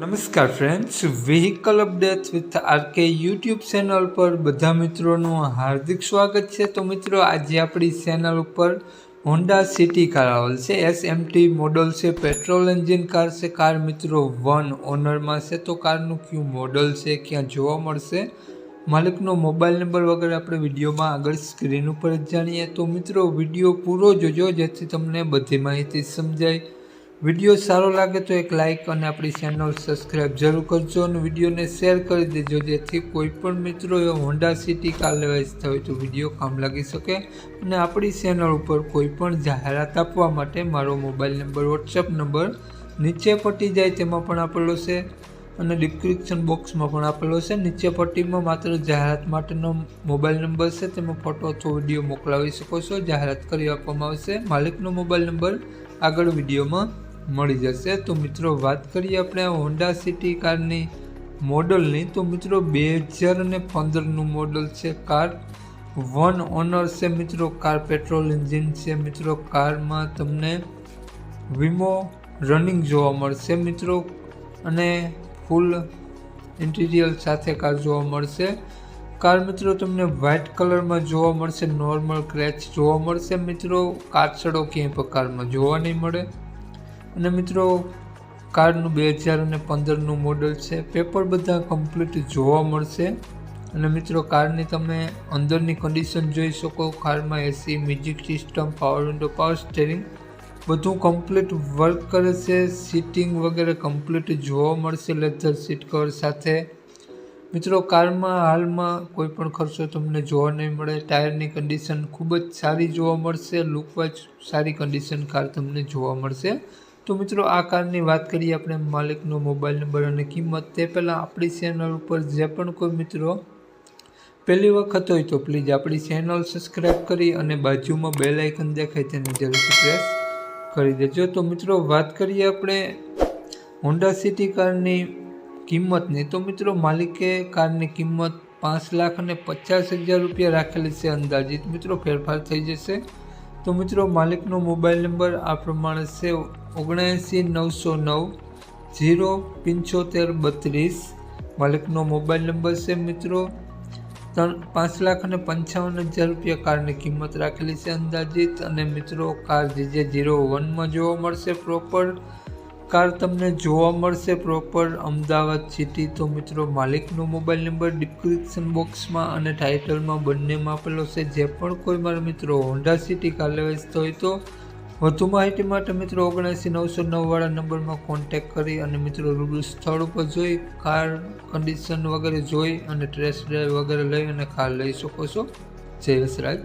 નમસ્કાર friends vehicle update with RK YouTube channel પર બધા મિત્રોનું હાર્દિક સ્વાગત છે. તો મિત્રો, આજે આપણી ચેનલ ઉપર હોન્ડા સિટી કાર આવેલ છે. એસ એમટી મોડલ છે પેટ્રોલ એન્જિન કાર છે. કાર મિત્રો વન ઓનરમાં છે. તો કારનું કયું મોડલ છે, ક્યાં જોવા મળશે? માલિકનો મોબાઈલ નંબર વગેરે આપણે વિડીયોમાં આગળ સ્ક્રીન ઉપર જ જાણીએ. તો મિત્રો, વીડિયો પૂરો જોજો, જેથી તમને બધી માહિતી સમજાય. વીડિયો સારો લાગે તો એક લાઇક અને આપણી ચેનલ સબસ્ક્રાઈબ જરૂર કરજો અને વિડીયોને શેર કરી દેજો, જેથી કોઈ પણ મિત્રો હોન્ડા સિટી કાર લેવા ઈચ્છતા હોય તો વીડિયો કામ લાગી શકે અને આપણી ચેનલ ઉપર કોઈ પણ જાહેરાત આપવા માટે મારો મોબાઈલ નંબર વોટ્સઅપ નંબર નીચે પટી જાય તેમાં પણ આપેલો છે અને ડિસ્ક્રિપ્શન બોક્સમાં પણ આપેલો છે. નીચે પટ્ટીમાં માત્ર જાહેરાત માટેનો મોબાઈલ નંબર છે. તેમાં ફોટો અથવા વીડિયો મોકલાવી શકો છો. જાહેરાત કરી આપવામાં આવશે. માલિકનો મોબાઈલ નંબર આગળ વિડીયોમાં મળી જશે. તો મિત્રો, વાત કરીએ આપણે હોન્ડા સિટી કારની મોડલની. તો મિત્રો, બે હજાર અને પંદરનું મોડલ છે કાર વન ઓનર છે મિત્રો કાર પેટ્રોલ એન્જિન છે. મિત્રો કારમાં તમને વીમો રનિંગ જોવા મળશે મિત્રો. અને ફૂલ ઇન્ટિરિયર સાથે કાર જોવા મળશે. કાર મિત્રો, તમને વ્હાઇટ કલરમાં જોવા મળશે. નોર્મલ ક્રેચ જોવા મળશે મિત્રો. કાચડો ક્યાંય પણ કારમાં જોવા નહીં મળે. અને મિત્રો, કારનું બે હજાર અને પંદરનું મોડલ છે. પેપર બધા કમ્પ્લીટ જોવા મળશે. અને મિત્રો, કારની તમે અંદરની કન્ડિશન જોઈ શકો. કારમાં AC music system power window power steering બધું કમ્પ્લીટ વર્ક કરે છે. સીટિંગ વગેરે કમ્પ્લીટ જોવા મળશે. લેધર સીટ કવર સાથે. મિત્રો, કારમાં હાલમાં કોઈ પણ ખર્ચો તમને જોવા નહીં મળે. ટાયરની કન્ડિશન ખૂબ જ સારી જોવા મળશે. લુકવાઇઝ સારી કન્ડિશન કાર તમને જોવા મળશે. તો મિત્રો, આ કારની વાત કરીએ આપણે માલિકનો મોબાઈલ નંબર અને કિંમત. તે પહેલાં આપણી ચેનલ ઉપર જે પણ કોઈ મિત્રો પહેલી વખત હોય તો પ્લીઝ આપણી ચેનલ સબસ્ક્રાઈબ કરી અને બાજુમાં બેલ દેખાય તેને જરૂરથી પ્રેસ કરી દેજો. તો મિત્રો, વાત કરીએ આપણે હોન્ડા સિટી કારની કિંમતની. તો મિત્રો, માલિકે કારની કિંમત પાંચ લાખ અને પચાસ હજાર રૂપિયા રાખેલી છે અંદાજિત. મિત્રો, ફેરફાર થઈ જશે. તો મિત્રો, માલિકનો મોબાઈલ નંબર આ પ્રમાણે છે ઓગણએંસી નવસો નવ, ઝીરો પંચોતેર, બત્રીસ. માલિકનો મોબાઈલ નંબર છે મિત્રો, ત્રણ પાંચ લાખ અને પંચાવન હજાર રૂપિયા. કારની કિંમત રાખેલી છે અંદાજિત. અને મિત્રો, કાર જીજે જીરો વનમાં જોવા મળશે પ્રોપર કાર તમને જોવા મળશે પ્રોપર અમદાવાદ સિટી તો મિત્રો, માલિકનો મોબાઈલ નંબર ડિસ્ક્રિપ્શન બોક્સમાં અને ટાઇટલમાં બંનેમાં આપેલો છે. જે પણ કોઈ મારા મિત્રો હોન્ડા સિટી કાર લેવા હોય તો વધુ માહિતી માટે મિત્રો ઓગણએંસી નવસો નવવાળા નંબરમાં કોન્ટેક કરી અને મિત્રો રૂબરૂ સ્થળ ઉપર જોઈ કાર કન્ડિશન વગેરે જોઈ અને ટ્રેસ ડ્રાઈવ વગેરે લઈ અને કાર લઈ શકો છો. જય વસરાજ